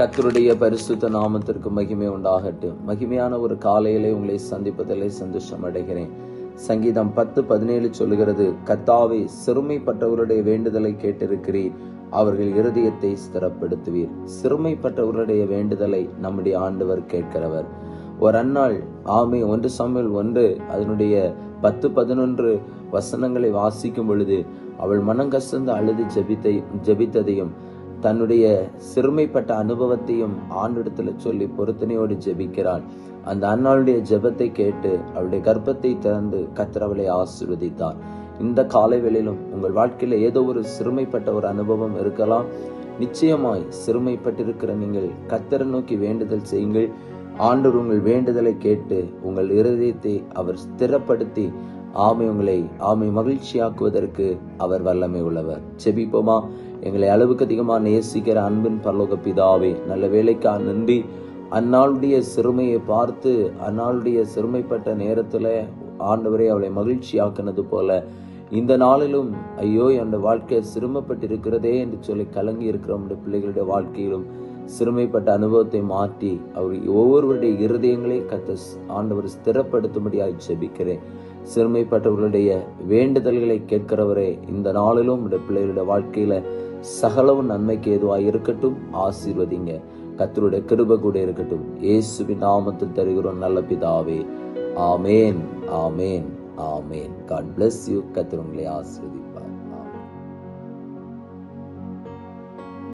கத்தருடைய பரிசுத்த நாமத்திற்கு மகிமை உண்டாகட்டும். மகிமையான ஒரு காலையிலே உங்களை சந்திப்பதிலே சந்தோஷம் அடைகிறேன். சங்கீதம் பத்து பதினேழு சொல்லுகிறது கத்தாவை சிறுமைப்பட்டவருடைய வேண்டுதலை கேட்டிருக்கிறீர். அவர்கள் இருதயத்தை ஸ்திரப்படுத்துவீர். சிறுமைப்பட்டவருடைய வேண்டுதலை நம்முடைய ஆண்டவர் கேட்கிறவர். ஒரு அந்நாள் ஆமை ஒன்று சமையல் ஒன்று அதனுடைய பத்து பதினொன்று வசனங்களை வாசிக்கும் பொழுது அவள் மனம் கசந்து அழுது ஜபித்தை ஜெபித்ததையும் தன்னுடைய சிறுமைப்பட்ட அனுபவத்தையும் ஆண்டிடத்துல சொல்லி பொருத்தனையோடு ஜெபிக்கிறாள் அந்த அண்ணாளுடைய ஜெபத்தை கேட்டு அவளுடைய கர்ப்பத்தை திறந்து கத்திரவளை ஆசிர்வதித்தார். இந்த காலை வேளையிலும் உங்கள் வாழ்க்கையில ஏதோ ஒரு சிறுமைப்பட்ட ஒரு அனுபவம் இருக்கலாம். நிச்சயமாய் சிறுமைப்பட்டிருக்கிற நீங்கள் கத்தரை நோக்கி வேண்டுதல் செய்யுங்கள். ஆண்டவர் உங்கள் வேண்டுதலை கேட்டு உங்கள் இருதயத்தை அவர் ஸ்திரப்படுத்தி ஆமை உங்களை ஆமை மகிழ்ச்சியாக்குவதற்கு அவர் வல்லமை உள்ளவர். செபிப்போமா? எங்களை அளவுக்கு அதிகமாக நேசிக்கிற அன்பின் பரலோக பிதாவே நல்ல வேலைக்கா நன்றி அந்நாளுடைய சிறுமையை பார்த்து அந்நாளுடைய சிறுமைப்பட்ட நேரத்தில் ஆண்டவரை அவளை மகிழ்ச்சியாக்குனது போல இந்த நாளிலும் ஐயோ என் வாழ்க்கை சிரமப்பட்டிருக்கிறதே என்று சொல்லி கலங்கி இருக்கிற நம்முடைய பிள்ளைகளுடைய வாழ்க்கையிலும் சிறுமைப்பட்ட அனுபவத்தை மாற்றி அவர் ஒவ்வொருவருடைய இருதயங்களை கத்த ஆண்டவர் ஸ்திரப்படுத்தும்படியாக ஜெபிக்கிறேன். சிறுமைப்பட்டவர்களுடைய வேண்டுதல்களை கேட்கிறவரே இந்த நாளிலும் உடைய பிள்ளைகளுடைய வாழ்க்கையில சகலவும் நன்மைக்கு ஏதுவாக இருக்கட்டும் ஆசீர்வதிங்க. கத்தருடைய கிருப கூட இருக்கட்டும். இயேசுவின் நாமத்தில் தருகிறோம் நல்ல பிதாவே. ஆமேன் ஆமேன். ஆமேன். காட் பிளஸ் யூ கத்தர் உங்களை